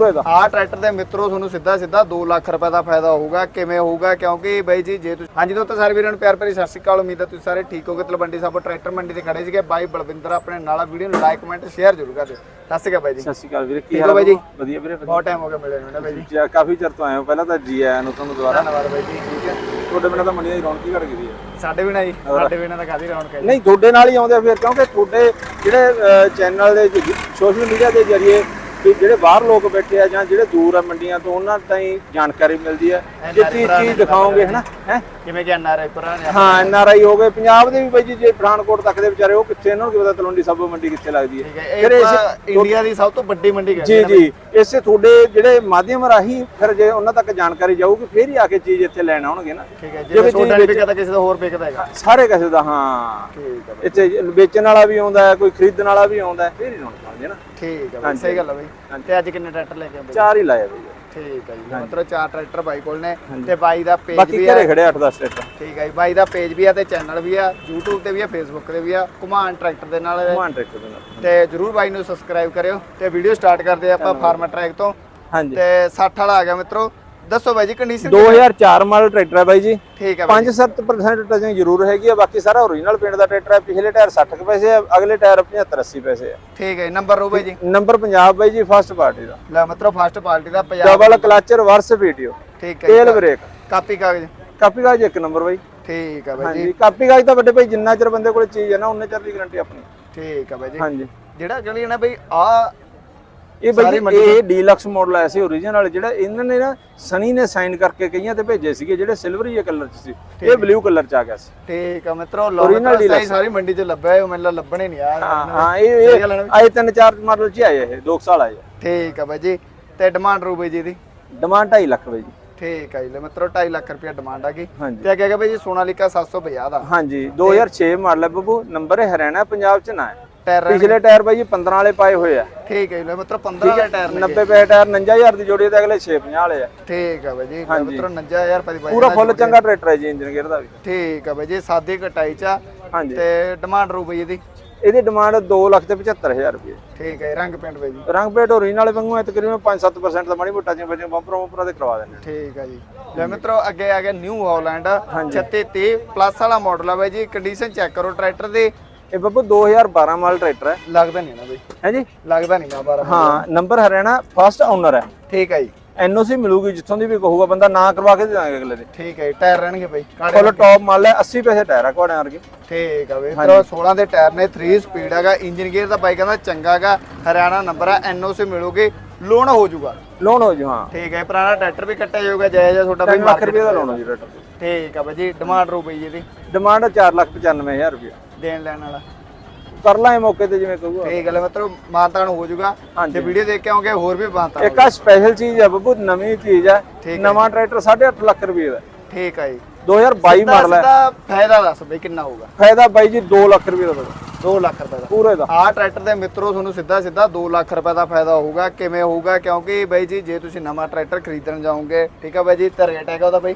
ਪੂਰੇ ਦਾ ਆਹ ਟਰੈਕਟਰ ਦੇ ਮਿੱਤਰੋ ਤੁਹਾਨੂੰ ਸਿੱਧਾ ਸਿੱਧਾ 2 ਲੱਖ ਰੁਪਏ ਦਾ ਫਾਇਦਾ ਹੋਊਗਾ। ਕਿਵੇਂ ਹੋਊਗਾ? ਕਿਉਂਕਿ ਬਾਈ ਜੀ ਜੇ ਤੁਸੀਂ ਹਾਂਜੀ ਦੋਸਤੋ ਸਾਰੇ ਵੀਰਾਂ ਨੂੰ ਪਿਆਰ ਭਰੀ ਸਤਿ ਸ਼੍ਰੀ ਅਕਾਲ। ਉਮੀਦ ਹੈ ਤੁਸੀਂ ਸਾਰੇ ਠੀਕ ਹੋਗੇ। ਤਲਵੰਡੀ ਸਾਬੋ ਟਰੈਕਟਰ ਮੰਡੀ ਤੇ ਖੜੇ ਸੀਗੇ। ਬਾਈ ਬਲਵਿੰਦਰ ਆਪਣੇ ਨਾਲ ਵੀਡੀਓ ਨੂੰ ਲਾਈਕ ਕਮੈਂਟ ਸ਼ੇਅਰ ਜ਼ਰੂਰ ਕਰ ਦਿਓ। ਸਤਿ ਸ਼੍ਰੀ ਅਕਾਲ ਬਾਈ ਜੀ। ਸਤਿ ਸ਼੍ਰੀ ਅਕਾਲ ਵੀਰੇ ਕੀ ਹਾਲ ਹੋ ਬਾਈ ਜੀ? ਵਧੀਆ ਵੀਰੇ ਬਹੁਤ ਟਾਈਮ ਹੋ ਗਿਆ ਮਿਲੇ ਨੂੰ ਨਾ ਬਾਈ ਜੀ? ਜੀ, ਕਾਫੀ ਚਿਰ ਤੋਂ ਆਏ ਹੋ। ਪਹਿਲਾਂ ਤਾਂ ਜੀ ਆਇਆਂ ਨੂੰ ਤੁਹਾਨੂੰ ਦੁਬਾਰਾ। ਧੰਨਵਾਦ ਬਾਈ ਜੀ ਠੀਕ ਹੈ। ਤੁਹਾਡੇ ਬਿਨਾਂ ਤਾਂ ਮੰਡੀਆਂ ਦੀ ਰੌਣਕ ਹੀ ਘਟ ਗਈ ਹੈ। ਸਾਡੇ ਬਿਨਾ ਜੀ ਸਾਡੇ ਬਿਨਾ ਤਾਂ ਕਾਦੀ ਰੌਣਕ ਹੈ। ਨਹੀਂ ਤੁਹਾਡੇ ਨਾਲ ਹੀ ਆਉਂਦੇ ਆ ਫਿਰ ਕਿਉਂਕਿ ਤੁਹਾਡੇ ਜਿਹੜੇ ਚੈਨਲ ਦੇ ਸੋਸ਼ਲ ਮੀਡੀਆ ਦੇ ਜ਼ਰੀਏ ਵੀ ਜਿਹੜੇ ਬਾਹਰ ਲੋਕ ਬੈਠੇ ਆ ਜਾਂ ਜਿਹੜੇ ਦੂਰ ਆ ਮੰਡੀਆਂ ਤੋਂ ਉਹਨਾਂ ਤਾਈਂ ਜਾਣਕਾਰੀ ਮਿਲਦੀ ਹੈ ਜੇ ਚੀਜ਼ ਦਿਖਾਓਗੇ ਹਨਾ? ਹੈ? ਜਿਵੇਂ ਕਿ ਐਨਆਰਆਈ ਨੇ ਹਾਂ ਐਨ ਆਰ ਆਈ ਹੋ ਗਏ। ਪੰਜਾਬ ਦੇ ਵੀ ਬਾਈ ਜੀ ਜੇ ਪਠਾਨਕੋਟ ਤੱਕ ਦੇ ਵਿਚਾਰੇ ਉਹ ਕਿੱਥੇ ਇਹਨਾਂ ਨੂੰ ਕੀ ਪਤਾ ਤਲਵੰਡੀ ਸਾਬੋ ਮੰਡੀ ਕਿੱਥੇ ਲੱਗਦੀ ਹੈ ਫਿਰ ਇਸ ਤਾਂ ਇੰਡੀਆ ਦੀ ਸਭ ਤੋਂ ਵੱਡੀ ਮੰਡੀ ਜੀ ਕਹਿੰਦੇ ਜੀ। ਇਸੇ ਤੁਹਾਡੇ ਜਿਹੜੇ ਮਾਧਿਅਮ ਰਾਹੀਂ ਫਿਰ ਜੇ ਉਹਨਾਂ ਤੱਕ ਜਾਣਕਾਰੀ ਜਾਊਗੀ ਫਿਰ ਹੀ ਆ ਕੇ ਚੀਜ਼ ਇੱਥੇ ਲੈਣ ਆਉਣਗੇ ਨਾ। ਠੀਕ ਹੈ ਜੇ ਨਹੀਂ ਵਿਕਦਾ ਕਿਸੇ ਦਾ ਹੋਰ ਵਿਕਦਾ ਹੈਗਾ। ਸਾਰੇ ਕਿਸੇ ਦਾ ਹਾਂ। ਠੀਕ ਹੈ ਇੱਥੇ ਵੇਚਣ ਵਾਲਾ ਵੀ ਆਉਂਦਾ ਕੋਈ ਖਰੀਦਣ ਵਾਲਾ ਵੀ ਆਉਂਦਾ ਫਿਰ ਹੀ ਰੌਣਕ ਆਉਂਦੀ ਹੈ ਨਾ। ਠੀਕ ਹੈ ਬਾਈ ਸਹੀ ਗੱਲ ਹੈ ਬਾਈ। ਤੇ ਅੱਜ ਕਿੰਨੇ ਟਰੈਕਟਰ ਲੈ ਕੇ ਆਏ ਬਾਈ ਚਾਰ ਹੀ ਲਾਇਆ ਬਈ। ਠੀਕ ਹੈ ਜੀ ਮਤਲਬ ਚਾਰ ਟਰੈਕਟਰ ਬਾਈ ਕੋਲ ਨੇ ਤੇ ਬਾਈ ਦਾ ਪੇਜ ਬਾਕੀ ਵੀ ਆ। ਘਰੇ ਖੜੇ 8-10 ਟਰੈਕਟਰ। ਠੀਕ ਹੈ ਜੀ ਬਾਈ ਦਾ ਪੇਜ ਵੀ ਆ ਤੇ ਚੈਨਲ ਵੀ ਆ YouTube ਤੇ ਵੀ ਆ Facebook ਤੇ ਵੀ ਆ ਕੁਮਾਨ ਟਰੈਕਟਰ ਦੇ ਨਾਲ। ਘੁਮਾਣ ਟਰੈਕਟਰ ਦੇ ਨਾਲ ਤੇ ਜਰੂਰ ਬਾਈ ਨੂੰ ਸਬਸਕ੍ਰਾਈਬ ਕਰਿਓ ਤੇ ਵੀਡੀਓ ਸਟਾਰਟ ਕਰਦੇ ਆ ਆਪਾਂ ਫਾਰਮਰ ਟਰੈਕ ਤੋਂ। ਹਾਂਜੀ। ਤੇ 60 ਵਾਲਾ ਆ ਗਿਆ ਮਿੱਤਰੋ ਦੱਸੋ ਬਾਈ ਜੀ ਕੰਡੀਸ਼ਨ 2004 ਮਾਡਲ ਟਰੈਕਟਰ ਹੈ ਬਾਈ ਜੀ। ਠੀਕ ਹੈ ਬਾਈ 5-7% ਟਚਿੰਗ ਜ਼ਰੂਰ ਹੈਗੀ ਆ ਬਾਕੀ ਸਾਰਾ ਓਰੀਜਨਲ ਪਿੰਡ ਦਾ ਟਰੈਕਟਰ ਹੈ ਪਿਛਲੇ ਟਾਇਰ 60 ਕੁ ਪੈਸੇ ਆ ਅਗਲੇ ਟਾਇਰ 75-80 ਪੈਸੇ ਆ। ਠੀਕ ਹੈ ਨੰਬਰ ਰੋ ਬਾਈ ਜੀ। ਨੰਬਰ ਪੰਜਾਬ ਬਾਈ ਜੀ ਫਸਟ ਪਾਰਟੀ ਦਾ। ਲੈ ਮਤਲਬ ਫਸਟ ਪਾਰਟੀ ਦਾ Punjab double clutch reverse video ਠੀਕ ਹੈ ਤੇਲ। ਬ੍ਰੇਕ ਕਾਪੀ ਕਾਗਜ਼। ਕਾਪੀ ਕਾਗਜ਼ ਇੱਕ ਨੰਬਰ ਬਾਈ। ਠੀਕ ਹੈ ਬਾਈ ਜੀ। ਕਾਪੀ ਕਾਗਜ਼ ਤਾਂ ਵੱਡੇ ਭਾਈ ਜਿੰਨਾ ਚਿਰ ਬੰਦੇ ਕੋਲ ਚੀਜ਼ ਹੈ ਨਾ ਉਨੇ ਚਿਰ ਦੀ ਗਾਰੰਟੀ ਆਪਣੀ। ਠੀਕ ਹੈ ਬਾਈ ਜੀ। ਹਾਂਜੀ। ਜਿਹੜਾ ਕਹਲੀ ਨਾ ਬਈ ਆ ਇਹ ਬਾਈ ਜੀ, ਇਹ ਡੀਲਕਸ ਮਾਡਲ ਆਇਆ ਸੀ ਓਰੀਜਨਲ ਜਿਹੜਾ ਇਹਨਾਂ ਨੇ ਨਾ ਸਨੀ ਨੇ ਸਾਈਨ ਕਰਕੇ ਕਈਆਂ ਤੇ ਭੇਜੇ ਸੀਗੇ ਜਿਹੜੇ ਸਿਲਵਰ ਜਿਹੇ ਕਲਰ ਚ ਸੀ। ਇਹ ਬਲੂ ਕਲਰ ਚ ਆ ਗਿਆ ਸੀ। ਠੀਕ ਹੈ ਮਿੱਤਰੋ ਲੋਰੀਨਲ deluxe। ਸਾਰੀ ਮੰਡੀ 'ਚ ਲੱਭਿਆ ਹੈ ਮੈਨੂੰ ਲੱਭਣੇ ਨਹੀਂ ਆ। ਹਾਂ ਇਹ ਇਹ ਆਏ ਤਿੰਨ ਚਾਰ ਮਾਡਲ ਚ ਆਏ ਇਹ 2 ਸਾਲ ਆਏ ਠੀਕ ਹੈ ਬਾਈ ਜੀ ਤੇ ਡਿਮਾਂਡ ਰੂ ਬਾਈ ਜੀ ਦੀ ਡਿਮਾਂਡ 2.5 ਲੱਖ ਬਾਈ ਜੀ। ਠੀਕ ਹੈ ਜੀ ਲੈ ਮਿੱਤਰੋ 2.5 ਲੱਖ ਰੁਪਏ ਡਿਮਾਂਡ ਆ ਗਈ। ਤੇ ਅੱਗੇ ਹੈਗਾ ਬਾਈ ਜੀ ਸੋਨਾਲੀਕਾ 750 ਦਾ। ਹਾਂਜੀ 2006 ਮਾਡਲ ਹੈ ਬੱਬੂ ਨੰਬਰ ਹਰਿਆਣਾ ਪੰਜਾਬ ਚ ਨਾ ਹੈ। ਟਾਇਰ ਪਿਛਲੇ ਟਾਇਰ ਬਾਈ ਜੀ 15 ਵਾਲੇ ਪਾਏ ਹੋਏ ਆ। ਠੀਕ ਹੈ ਜੀ ਮਿੱਤਰੋ 15 ਦਾ ਟਾਇਰ ਨੇ 90 ਪੈ ਟਾਇਰ 59000 ਦੀ ਜੋੜੀ ਤੇ ਅਗਲੇ 650 ਵਾਲੇ ਆ। ਠੀਕ ਹੈ ਬਾਈ ਜੀ ਮਿੱਤਰੋ 59000 ਰੁਪਏ ਦੀ ਬਾਈ ਪੂਰਾ ਫੁੱਲ ਚੰਗਾ ਟਰੈਕਟਰ ਹੈ ਜੀ ਇੰਜਨ ਗੇਅਰ ਦਾ ਵੀ। ਠੀਕ ਹੈ ਬਾਈ ਜੀ ਸਾਦੀ ਕਟਾਈ ਚ। ਹਾਂਜੀ। ਤੇ ਡਿਮਾਂਡ ਰੂ ਬਾਈ ਇਹਦੀ। ਇਹਦੀ ਡਿਮਾਂਡ 2 ਲੱਖ ਤੇ 75000 ਰੁਪਏ। ਠੀਕ ਹੈ ਰੰਗ ਪਿੰਡ ਬਾਈ ਜੀ। ਰੰਗ ਪੇਟ ਓਰੀਜਨਲ ਵਾਲੇ ਵਾਂਗੂ ਹੈ ਤਕਰੀਬਨ 5-7% ਦਾ ਮਾੜੀ ਮੋਟਾ ਜਿਹਾ ਬੱਚੇ ਬੰਪਰ ਬੰਪਰਾਂ ਦੇ ਕਰਵਾ ਦਿੰਦੇ ਠੀਕ ਹੈ ਜੀ। ਲੈ ਮਿੱਤਰੋ ਅੱਗੇ ਆ ਗਿਆ ਨਿਊ ਹਾਲੈਂਡ 3630 ਪਲੱਸ ਵਾਲਾ ਮਾਡਲ ਆ ਬਾਈ ਜੀ ਕੰਡੀਸ਼ਨ ਚੈੱਕ ਕਰੋ ਟਰੈਕਟਰ ਦੀ। ਇਹ ਬੱਬੂ 2012 ਮਾਡਲ ਟਰੈਕਟਰ ਹੈ। ਲੱਗਦਾ ਨਹੀਂ ਨਾ ਬਾਈ। ਹੈ ਜੀ? ਲੱਗਦਾ ਨਹੀਂ ਨਾ ਬਾਰਾ। ਹਾਂ ਨੰਬਰ ਹਰਿਆਣਾ ਫਸਟ ਓਨਰ ਹੈ। ਠੀਕ ਹੈ ਜੀ। ਐਨਓਸੀ ਮਿਲੂਗੀ ਜਿੱਥੋਂ ਦੀ ਵੀ ਕਹੂਗਾ ਬੰਦਾ ਨਾ ਕਰਵਾ ਕੇ ਦੇ ਦਾਂਗੇ ਅਗਲੇ ਦੇ। ਠੀਕ ਹੈ ਟਾਇਰ ਰਹਿਣਗੇ ਬਾਈ। ਫੁੱਲ ਟੌਪ ਮਾਲ ਹੈ 80 ਪੈਸੇ ਟਾਇਰ ਆ ਘੋੜਿਆਂ ਵਰਗੇ। ਠੀਕ ਹੈ ਬਾਈ। ਮਿੱਤਰੋ 16 ਦੇ ਟਾਇਰ ਨੇ 3 ਸਪੀਡ ਹੈਗਾ ਇੰਜਨ ਗੇਅਰ ਦਾ ਬਾਈ ਕਹਿੰਦਾ ਚੰਗਾ ਹੈਗਾ ਹਰਿਆਣਾ ਨੰਬਰ ਆ ਐਨਓਸੀ ਮਿਲੂਗੀ ਲੋਨ ਹੋ ਜਾਊਗਾ। ਲੋਨ ਹੋ ਜੂ ਹਾਂ। ਠੀਕ ਹੈ ਪੁਰਾਣਾ ਟਰੈਕਟਰ ਵੀ ਕੱਟਿਆ ਜਾਊਗਾ ਜਾਇਜ਼ ਆ ਤੁਹਾਡਾ ਬਾਈ 3 ਲੱਖ ਰੁਪਏ ਦਾ ਲੋਨ ਹੋ ਜੀ ਟਰੈਕਟਰ। ਠੀਕ ਹੈ ਬਾਈ ਜੀ ਡਿਮਾਂਡ ਰੂ ਬਾਈ ਇਹਦੀ। ਡਿਮਾਂਡ 495000 ਰੁਪਏ। ਦੇਣ ਲੈਣ ਵਾਲਾ। ਕਰ ਲਾਂਗੇ ਮੌਕੇ ਤੇ ਜਿਵੇਂ ਕਹੂਗਾ। ਠੀਕ ਹੈ ਮਿੱਤਰੋ ਮਾਨਤਾਨ ਹੋ ਜਾਊਗਾ। ਤੇ ਵੀਡੀਓ ਦੇਖ ਕੇ ਆਉਂਗੇ ਹੋਰ ਵੀ ਮਾਨਤਾਨ ਇੱਕ ਆ ਸਪੈਸ਼ਲ ਚੀਜ਼ ਹੈ ਬੱਬੂ ਨਵੀਂ ਚੀਜ਼ ਹੈ ਨਵਾਂ ਟਰੈਕਟਰ 8.5 ਲੱਖ ਰੁਪਏ ਦਾ। ਠੀਕ ਹੈ ਜੀ। 2022 ਮਾਡਲ ਹੈ। ਦਾ ਫਾਇਦਾ ਦੱਸ ਬਈ ਕਿੰਨਾ ਹੋਊਗਾ। ਫਾਇਦਾ ਬਾਈ ਜੀ 2 ਲੱਖ ਰੁਪਏ ਦਾ ਤੁਹਾਡਾ। 2 ਲੱਖ ਰੁਪਏ ਦਾ। ਪੂਰੇ ਦਾ। ਆਹ ਟਰੈਕਟਰ ਦੇ ਮਿੱਤਰੋ ਤੁਹਾਨੂੰ ਸਿੱਧਾ ਸਿੱਧਾ 2 ਲੱਖ ਰੁਪਏ ਦਾ ਫਾਇਦਾ ਹੋਊਗਾ। ਕਿਵੇਂ ਹੋਊਗਾ? ਕਿਉਂਕਿ ਬਾਈ ਜੀ ਜੇ ਤੁਸੀਂ ਨਵਾਂ ਟਰੈਕਟਰ ਖਰੀਦਣ ਜਾਓਗੇ ਠੀਕ ਹੈ ਬਾਈ ਜੀ ਤਾਂ ਰੇਟ ਹੈਗਾ ਉਹਦਾ ਬਾਈ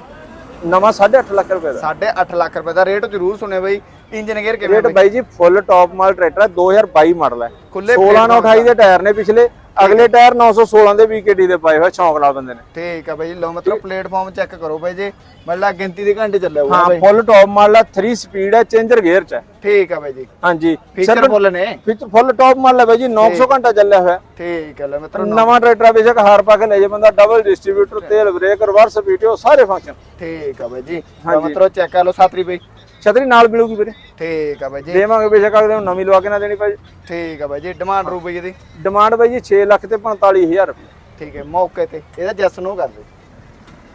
ਨਵਾਂ 8.5 ਲੱਖ ਰੁਪਏ ਦਾ। 8.5 ਲੱਖ ਰੁਪਏ ਦਾ। ਰੇਟ ਜ਼ਰੂਰ ਸੁਣੇ ਬਾਈ। ਇੰਜਨ ਗੇਅਰ ਕਿਵੇਂ ਰੇਟ ਬਾਈ? ਜੀ ਫੁੱਲ ਟੌਪ ਮਾਲ ਟਰੈਕਟਰ ਹੈ 2022 ਮਾਡਲ ਹੈ ਖੁੱਲੇ 16 ਨਾਲ। 28 ਦੇ ਟਾਇਰ ਨੇ ਪਿਛਲੇ। ਅਗਲੇ ਟਾਇਰ 916 ਦੇ ਵੀਕੇਡੀ ਦੇ ਪਾਏ ਹੋਏ ਸ਼ੌਂਕ ਨਾਲ ਬੰਦੇ ਨੇ। ਠੀਕ ਹੈ ਬਾਈ ਲਓ ਮਤਲਬ ਪਲੇਟਫਾਰਮ ਚੈੱਕ ਕਰੋ ਬਾਈ ਜੀ। ਮਤਲਬ ਗਿਣਤੀ ਦੇ ਘੰਟੇ ਚੱਲਿਆ ਹੋਊਗਾ ਹਾਂ ਫੁੱਲ ਟੌਪ ਮਾਡਲ ਹੈ 3 ਸਪੀਡ ਹੈ ਚੇਂਜਰ ਗੇਅਰ ਚ ਹੈ। ਠੀਕ ਹੈ ਬਾਈ ਜੀ। ਹਾਂਜੀ। ਫੀਚਰ ਫੁੱਲ ਨੇ। ਵਿੱਚ ਫੁੱਲ ਟੌਪ ਮਾਡਲ ਹੈ ਬਾਈ ਜੀ 900 ਘੰਟਾ ਚੱਲਿਆ ਹੋਇਆ। ਠੀਕ ਹੈ ਲੈ ਮਿੱਤਰੋ ਨਵਾਂ ਟਰੈਕਟਰ ਬੇਸ਼ੱਕ ਹਾਰ ਪਾ ਕੇ ਲੈ ਜੇ ਬੰਦਾ ਡਬਲ ਡਿਸਟ੍ਰੀਬਿਊਟਰ ਤੇਲ ਬ੍ਰੇਕ ਰਿਵਰਸ ਪੀਟੀਓ ਸਾਰੇ ਫੰਕਸ਼ਨ ਠੀਕ ਹੈ ਬਾਈ ਜੀ। ਮਿੱਤਰੋ ਚੈੱਕ ਕਰ ਲਓ ਸਾਤਰੀ ਬਾਈ। ਛਤਰੀ ਨਾਲ ਮਿਲੂਗੀ ਵੀਰੇ। ਠੀਕ ਹੈ ਬਾਈ ਜੀ। ਦੇਵਾਂਗੇ ਬੇਸ਼ੱਕ ਅਗਲੇ ਨੂੰ ਨਵੀਂ ਲਵਾ ਕੇ ਨਾ ਦੇਣੀ ਭਾਈ। ਠੀਕ ਹੈ ਬਾਈ ਜੀ ਡਿਮਾਂਡ ਰੂ ਬਾਈ ਇਹਦੀ। ਡਿਮਾਂਡ ਬਾਈ ਜੀ 6 ਲੱਖ ਤੇ 45000 ਰੁਪਏ। ਠੀਕ ਹੈ ਮੌਕੇ ਤੇ। ਇਹਦਾ ਜੈਸ ਨੂੰ ਕਰ ਦੇ।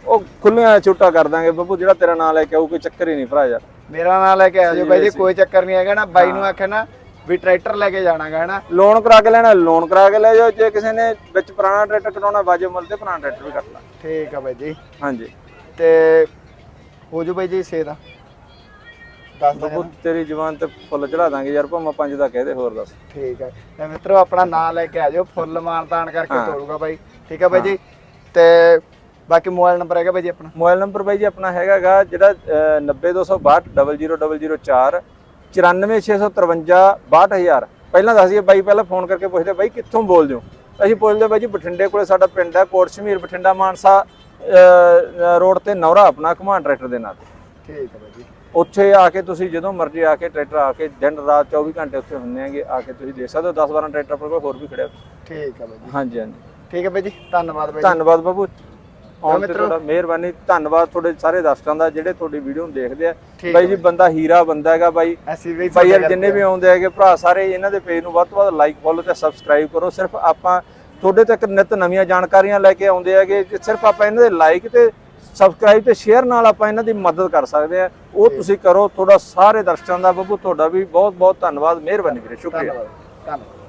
ਉਹ ਖੁੱਲੀਆਂ ਛੋਟਾ ਕਰ ਦਾਂਗੇ ਬੱਬੂ ਜਿਹੜਾ ਤੇਰਾ ਨਾਂ ਲੈ ਕੇ ਆਊ ਕੋਈ ਚੱਕਰ ਹੀ ਨਹੀਂ ਭਰਾ ਯਾਰ। ਮੇਰਾ ਨਾਂ ਲੈ ਕੇ ਆ ਜਾਓ ਬਾਈ ਜੀ ਕੋਈ ਚੱਕਰ ਨਹੀਂ ਹੈਗਾ ਨਾ। ਬਾਈ ਨੂੰ ਆਖਿਆ ਨਾ ਵੀ ਟਰੈਕਟਰ ਲੈ ਕੇ ਜਾਣਾਗਾ ਹਨਾ ਲੋਨ ਕਰਾ ਕੇ ਲੈਣਾ ਲੋਨ ਕਰਾ ਕੇ ਲੈ ਜਾਓ। ਜੇ ਕਿਸੇ ਨੇ ਵਿੱਚ ਪੁਰਾਣਾ ਟਰੈਕਟਰ ਕਰਾਉਣਾ ਵਾਜਬ ਮੁੱਲ ਤੇ ਪੁਰਾਣਾ ਟਰੈਕਟਰ ਵੀ ਕੱਟ ਲਾ। ਠੀਕ ਹੈ ਬਾਈ ਜੀ। ਹਾਂਜੀ। ਤੇ ਹੋ ਜੂ ਬਾਈ ਜੀ ਸੇ ਦਾ। ਦੱਸ ਦੋ ਬੱਬੂ ਤੇਰੀ ਜ਼ੁਬਾਨ ਤੇ ਫੁੱਲ ਚੜਾ ਦਾਂਗੇ ਯਾਰ ਭਾਵੇਂ ਪੰਜ ਦਾ ਕਹਦੇ ਹੋਰ ਦੱਸ। ਠੀਕ ਹੈ ਤੇ ਮਿੱਤਰੋ ਆਪਣਾ ਨਾਂ ਲੈ ਕੇ ਆ ਜਾਓ ਫੁੱਲ ਮਾਨਤਾਨ ਕਰਕੇ ਤੋਰੂਗਾ ਬਾਈ। ਠੀਕ ਹੈ ਬਾਈ ਜੀ? ਤੇ ਬਾਕੀ ਮੋਬਾਈਲ ਨੰਬਰ ਹੈਗਾ ਬਾਈ ਜੀ ਆਪਣਾ? ਮੋਬਾਈਲ ਨੰਬਰ ਬਾਈ ਜੀ ਆਪਣਾ ਹੈਗਾਗਾ ਜਿਹੜਾ ਅਹ, 90262 00004 94653 62000 ਪਹਿਲਾਂ ਦੱਸ ਦਈਏ ਬਾਈ ਪਹਿਲਾਂ ਫੋਨ ਕਰਕੇ ਪੁੱਛਦੇ ਬਾਈ ਕਿੱਥੋਂ ਬੋਲਦੇ ਹੋ ਅਸੀਂ ਪੁੱਛਦੇ ਬਾਈ ਜੀ ਬਠਿੰਡੇ ਕੋਲੇ ਸਾਡਾ ਪਿੰਡ ਹੈ ਕੋਟ ਸ਼ਮੀਰ ਬਠਿੰਡਾ ਮਾਨਸਾ ਰੋਡ ਤੇ ਨੌਰਾ ਆਪਣਾ ਘੁਮਾਣ ਟਰੈਕਟਰ ਦੇ ਨਾਂ ਤੇ। ਠੀਕ ਹੈ ਬਾਈ ਜੀ। ਉੱਥੇ ਆ ਕੇ ਤੁਸੀਂ ਜਦੋਂ ਮਰਜ਼ੀ ਆ ਕੇ ਟਰੈਕਟਰ ਆ ਕੇ ਦਿਨ ਰਾਤ 24 ਘੰਟੇ ਉੱਥੇ ਹੁੰਦੇ ਆਂਗੇ ਆ ਕੇ ਤੁਸੀਂ ਦੇਖ ਸਕਦੇ ਹੋ। 10 12 ਟਰੈਕਟਰ ਆਪਣੇ ਕੋਲ ਹੋਰ ਵੀ ਖੜੇ ਆ। ਠੀਕ ਹੈ ਬਾਈ ਜੀ। ਹਾਂਜੀ ਹਾਂਜੀ। ਠੀਕ ਹੈ ਬਾਈ ਜੀ ਧੰਨਵਾਦ ਬਾਈ ਜੀ। ਧੰਨਵਾਦ ਬਾਬੂ। ਆਉਣ ਤੇ। ਤੁਹਾਡਾ ਮਿਹਰਬਾਨੀ। ਧੰਨਵਾਦ ਤੁਹਾਡੇ ਸਾਰੇ ਦਰਸ਼ਕਾਂ ਦਾ ਜਿਹੜੇ ਤੁਹਾਡੀ ਵੀਡੀਓ ਨੂੰ ਦੇਖਦੇ ਆ। ਬਾਈ ਜੀ ਬੰਦਾ ਹੀਰਾ ਬੰਦਾ ਹੈਗਾ ਬਾਈ। ਬਾਈ ਯਾਰ ਜਿੰਨੇ ਵੀ ਆਉਂਦੇ ਹੈਗੇ ਭਰਾ ਸਾਰੇ ਇਹਨਾਂ ਦੇ ਪੇਜ ਨੂੰ ਵੱਧ ਤੋਂ ਵੱਧ ਲਾਈਕ ਫੋਲੋ ਤੇ ਸਬਸਕ੍ਰਾਈਬ ਕਰੋ। ਸਿਰਫ ਆਪਾਂ ਤੁਹਾਡੇ ਤੱਕ ਨਿਤ ਨਵੀਆਂ ਜਾਣਕਾਰੀਆਂ ਲੈ ਕੇ ਆਉਂਦੇ ਹੈਗੇ। ਸਿਰਫ ਆਪਾਂ ਇਹਨਾਂ ਦੇ ਲਾਈਕ ਤੇ ਸਬਸਕ੍ਰਾਈਬ ਤੇ ਸ਼ੇਅਰ ਨਾਲ ਆਪਾਂ ਇਹਨਾਂ ਦੀ ਮਦਦ ਕਰ ਸਕਦੇ ਆ ਉਹ ਤੁਸੀਂ ਕਰੋ ਤੁਹਾਡਾ ਸਾਰੇ ਦਰਸ਼ਕਾਂ ਦਾ ਬੱਬੂ ਤੁਹਾਡਾ ਵੀ ਬਹੁਤ ਬਹੁਤ ਧੰਨਵਾਦ ਮਿਹਰਬਾਨੀ ਵੀਰੇ ਸ਼ੁਕਰੀਆ। ਧੰਨਵਾਦ ਧੰਨਵਾਦ।